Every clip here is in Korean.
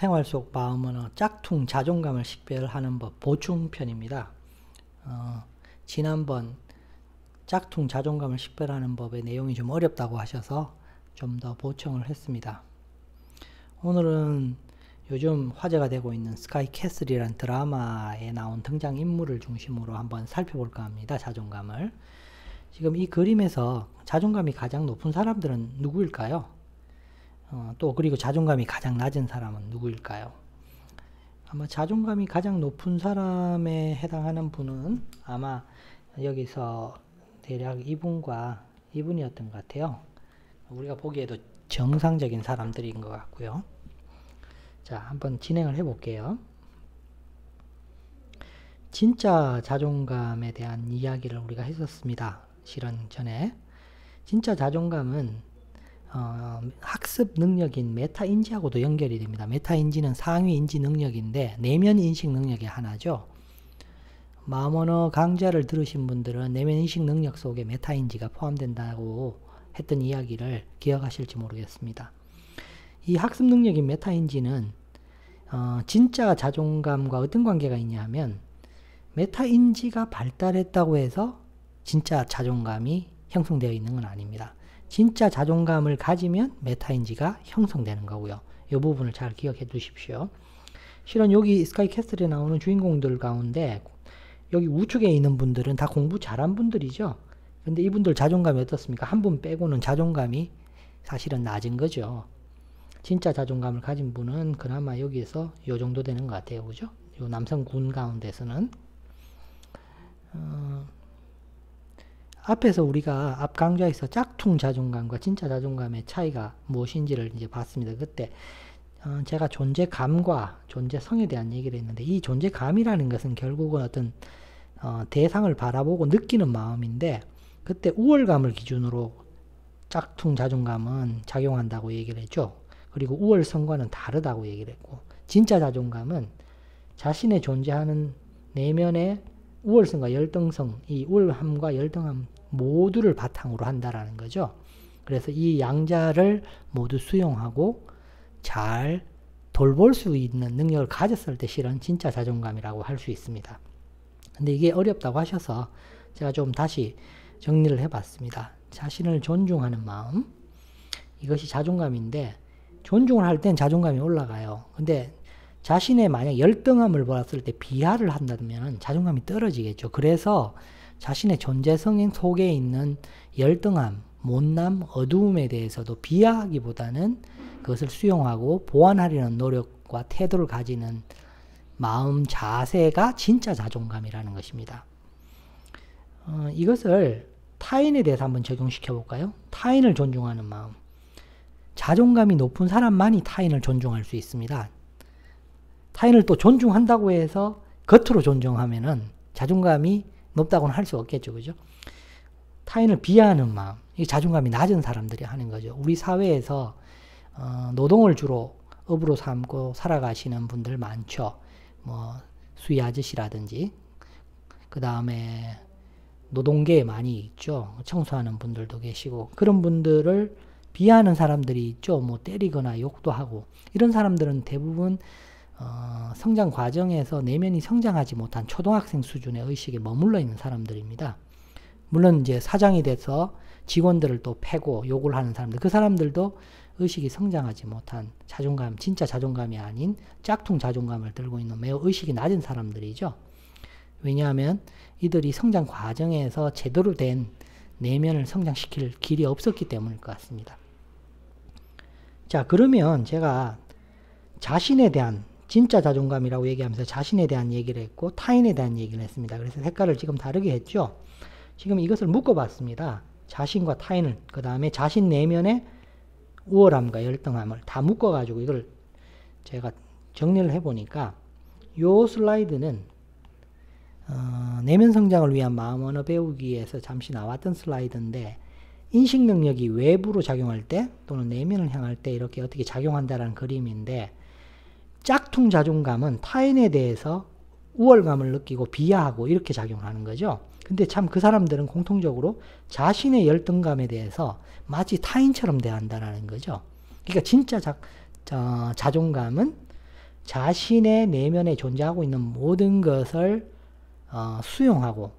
생활 속 마음 언어 짝퉁 자존감을 식별하는 법 보충편입니다. 어, 지난번 짝퉁 자존감을 식별하는 법의 내용이 좀 어렵다고 하셔서 좀 더 보충을 했습니다. 오늘은 요즘 화제가 되고 있는 스카이 캐슬이란 드라마에 나온 등장 인물을 중심으로 한번 살펴볼까 합니다. 자존감을. 지금 이 그림에서 자존감이 가장 높은 사람들은 누구일까요? 어, 또 그리고 자존감이 가장 낮은 사람은 누구일까요? 아마 자존감이 가장 높은 사람에 해당하는 분은 아마 여기서 대략 이분과 이분이었던 것 같아요. 우리가 보기에도 정상적인 사람들인 것 같고요. 자, 한번 진행을 해 볼게요. 진짜 자존감에 대한 이야기를 우리가 했었습니다. 실은 전에. 진짜 자존감은 어, 학 습 능력인 메타 인지하고도 연결이 됩니다. 메타 인지는 상위 인지 능력인데 내면 인식 능력의 하나죠. 마음 언어 강좌를 들으신 분들은 내면 인식 능력 속에 메타 인지가 포함된다고 했던 이야기를 기억하실지 모르겠습니다. 이 학습 능력인 메타 인지는 어, 진짜 자존감과 어떤 관계가 있냐면 메타 인지가 발달했다고 해서 진짜 자존감이 형성되어 있는 건 아닙니다. 진짜 자존감을 가지면 메타인지가 형성되는 거고요. 이 부분을 잘 기억해 두십시오. 실은 여기 스카이 캐슬에 나오는 주인공들 가운데 여기 우측에 있는 분들은 다 공부 잘한 분들이죠. 근데 이분들 자존감이 어떻습니까? 한 분 빼고는 자존감이 사실은 낮은 거죠. 진짜 자존감을 가진 분은 그나마 여기에서 요 정도 되는 것 같아요. 그죠? 요 남성 군 가운데서는. 어, 앞에서 우리가 앞 강좌에서 짝퉁 자존감과 진짜 자존감의 차이가 무엇인지를 이제 봤습니다. 그때 어, 제가 존재감과 존재성에 대한 얘기를 했는데 이 존재감이라는 것은 결국은 어떤 어, 대상을 바라보고 느끼는 마음인데 그때 우월감을 기준으로 짝퉁 자존감은 작용한다고 얘기를 했죠. 그리고 우월성과는 다르다고 얘기를 했고 진짜 자존감은 자신의 존재하는 내면의 우월성과 열등성, 이 우월함과 열등함 모두를 바탕으로 한다라는 거죠. 그래서 이 양자를 모두 수용하고 잘 돌볼 수 있는 능력을 가졌을 때 실은 진짜 자존감이라고 할 수 있습니다. 근데 이게 어렵다고 하셔서 제가 좀 다시 정리를 해봤습니다. 자신을 존중하는 마음, 이것이 자존감인데 존중을 할 땐 자존감이 올라가요. 근데 자신의 만약 열등함을 보았을 때 비하를 한다면 자존감이 떨어지겠죠. 그래서 자신의 존재성 속에 있는 열등함, 못남, 어두움에 대해서도 비하하기보다는 그것을 수용하고 보완하려는 노력과 태도를 가지는 마음 자세가 진짜 자존감이라는 것입니다. 어, 이것을 타인에 대해서 한번 적용시켜 볼까요? 타인을 존중하는 마음. 자존감이 높은 사람만이 타인을 존중할 수 있습니다. 타인을 또 존중한다고 해서 겉으로 존중하면은 자존감이 높다고는 할 수 없겠죠. 그죠? 타인을 비하하는 마음. 이 자존감이 낮은 사람들이 하는 거죠. 우리 사회에서 어, 노동을 주로 업으로 삼고 살아가시는 분들 많죠. 뭐 수희 아저씨라든지 그 다음에 노동계에 많이 있죠. 청소하는 분들도 계시고 그런 분들을 비하하는 사람들이 있죠. 뭐 때리거나 욕도 하고 이런 사람들은 대부분 어, 성장 과정에서 내면이 성장하지 못한 초등학생 수준의 의식에 머물러 있는 사람들입니다. 물론 이제 사장이 돼서 직원들을 또 패고 욕을 하는 사람들, 그 사람들도 의식이 성장하지 못한 자존감, 진짜 자존감이 아닌 짝퉁 자존감을 들고 있는 매우 의식이 낮은 사람들이죠. 왜냐하면 이들이 성장 과정에서 제대로 된 내면을 성장시킬 길이 없었기 때문일 것 같습니다. 자, 그러면 제가 자신에 대한 진짜 자존감이라고 얘기하면서 자신에 대한 얘기를 했고 타인에 대한 얘기를 했습니다. 그래서 색깔을 지금 다르게 했죠. 지금 이것을 묶어봤습니다. 자신과 타인을 그 다음에 자신 내면의 우월함과 열등함을 다 묶어가지고 이걸 제가 정리를 해보니까 요 슬라이드는 어, 내면 성장을 위한 마음 언어 배우기에서 잠시 나왔던 슬라이드인데 인식 능력이 외부로 작용할 때 또는 내면을 향할 때 이렇게 어떻게 작용한다라는 그림인데 짝퉁 자존감은 타인에 대해서 우월감을 느끼고 비하하고 이렇게 작용하는 거죠. 근데 참 그 사람들은 공통적으로 자신의 열등감에 대해서 마치 타인처럼 대한다라는 거죠. 그러니까 진짜 자, 자, 자존감은 자신의 내면에 존재하고 있는 모든 것을 어, 수용하고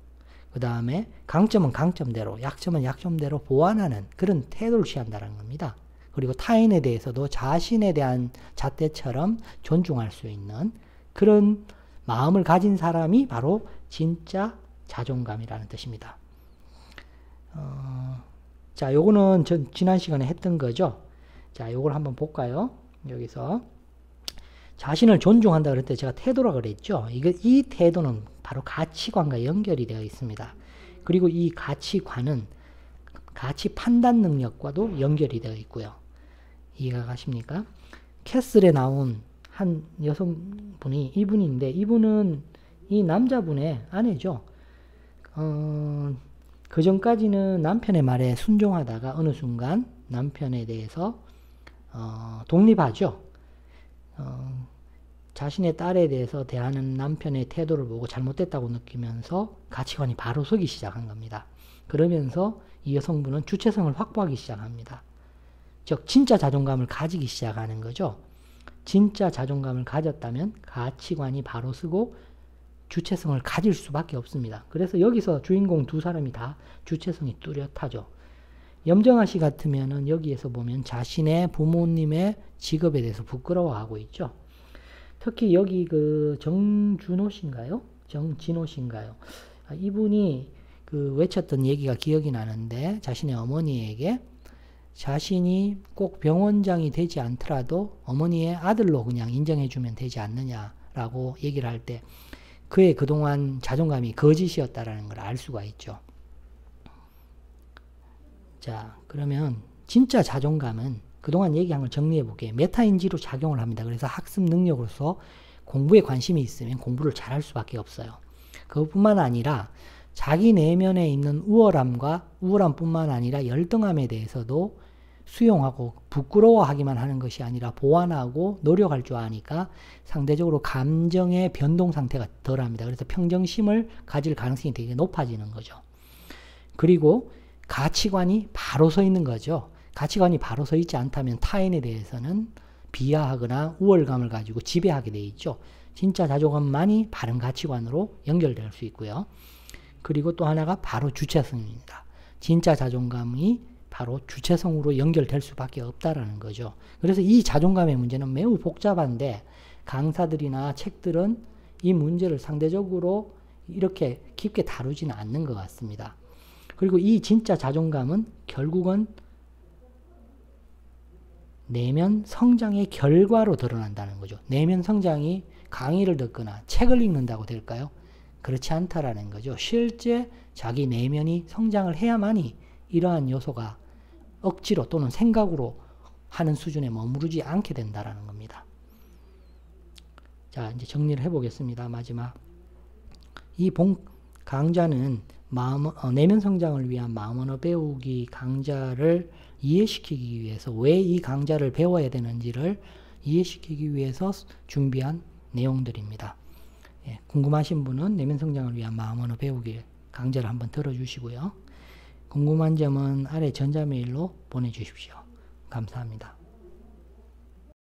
그 다음에 강점은 강점대로 약점은 약점대로 보완하는 그런 태도를 취한다는 겁니다. 그리고 타인에 대해서도 자신에 대한 잣대처럼 존중할 수 있는 그런 마음을 가진 사람이 바로 진짜 자존감이라는 뜻입니다. 어, 자, 요거는 전 지난 시간에 했던 거죠. 자, 요걸 한번 볼까요? 여기서 자신을 존중한다 그럴 때 제가 태도라 그랬죠. 이거 이 태도는 바로 가치관과 연결이 되어 있습니다. 그리고 이 가치관은 가치 판단 능력과도 연결이 되어 있고요. 이해가 가십니까? 캐슬에 나온 한 여성분이 이분인데 이분은 이 남자분의 아내죠. 어, 그 전까지는 남편의 말에 순종하다가 어느 순간 남편에 대해서 어, 독립하죠. 어, 자신의 딸에 대해서 대하는 남편의 태도를 보고 잘못됐다고 느끼면서 가치관이 바로 서기 시작한 겁니다. 그러면서 이 여성분은 주체성을 확보하기 시작합니다. 즉, 진짜 자존감을 가지기 시작하는 거죠. 진짜 자존감을 가졌다면 가치관이 바로 서고 주체성을 가질 수밖에 없습니다. 그래서 여기서 주인공 두 사람이 다 주체성이 뚜렷하죠. 염정아 씨 같으면은 여기에서 보면 자신의 부모님의 직업에 대해서 부끄러워하고 있죠. 특히 여기 그 정준호 씨인가요? 정진호 씨인가요? 아, 이분이 그 외쳤던 얘기가 기억이 나는데 자신의 어머니에게 자신이 꼭 병원장이 되지 않더라도 어머니의 아들로 그냥 인정해주면 되지 않느냐라고 얘기를 할 때 그의 그동안 자존감이 거짓이었다라는 걸 알 수가 있죠. 자, 그러면 진짜 자존감은 그동안 얘기한 걸 정리해 볼게요. 메타인지로 작용을 합니다. 그래서 학습 능력으로서 공부에 관심이 있으면 공부를 잘할 수밖에 없어요. 그것뿐만 아니라 자기 내면에 있는 우월함과 우월함뿐만 아니라 열등함에 대해서도 수용하고 부끄러워하기만 하는 것이 아니라 보완하고 노력할 줄 아니까 상대적으로 감정의 변동 상태가 덜합니다. 그래서 평정심을 가질 가능성이 되게 높아지는 거죠. 그리고 가치관이 바로 서 있는 거죠. 가치관이 바로 서 있지 않다면 타인에 대해서는 비하하거나 우월감을 가지고 지배하게 돼 있죠. 진짜 자존감만이 바른 가치관으로 연결될 수 있고요. 그리고 또 하나가 바로 주체성입니다. 진짜 자존감이 바로 주체성으로 연결될 수밖에 없다라는 거죠. 그래서 이 자존감의 문제는 매우 복잡한데 강사들이나 책들은 이 문제를 상대적으로 이렇게 깊게 다루지는 않는 것 같습니다. 그리고 이 진짜 자존감은 결국은 내면 성장의 결과로 드러난다는 거죠. 내면 성장이 강의를 듣거나 책을 읽는다고 될까요? 그렇지 않다라는 거죠. 실제 자기 내면이 성장을 해야만이 이러한 요소가 억지로 또는 생각으로 하는 수준에 머무르지 않게 된다라는 겁니다. 자, 이제 정리를 해보겠습니다. 마지막. 이본 강좌는 마음, 어, 내면 성장을 위한 마음 언어 배우기 강좌를 이해시키기 위해서 왜 이 강좌를 배워야 되는지를 이해시키기 위해서 준비한 내용들입니다. 예, 궁금하신 분은 내면 성장을 위한 마음 언어 배우기 강좌를 한번 들어주시고요. 궁금한 점은 아래 전자메일로 보내주십시오. 감사합니다.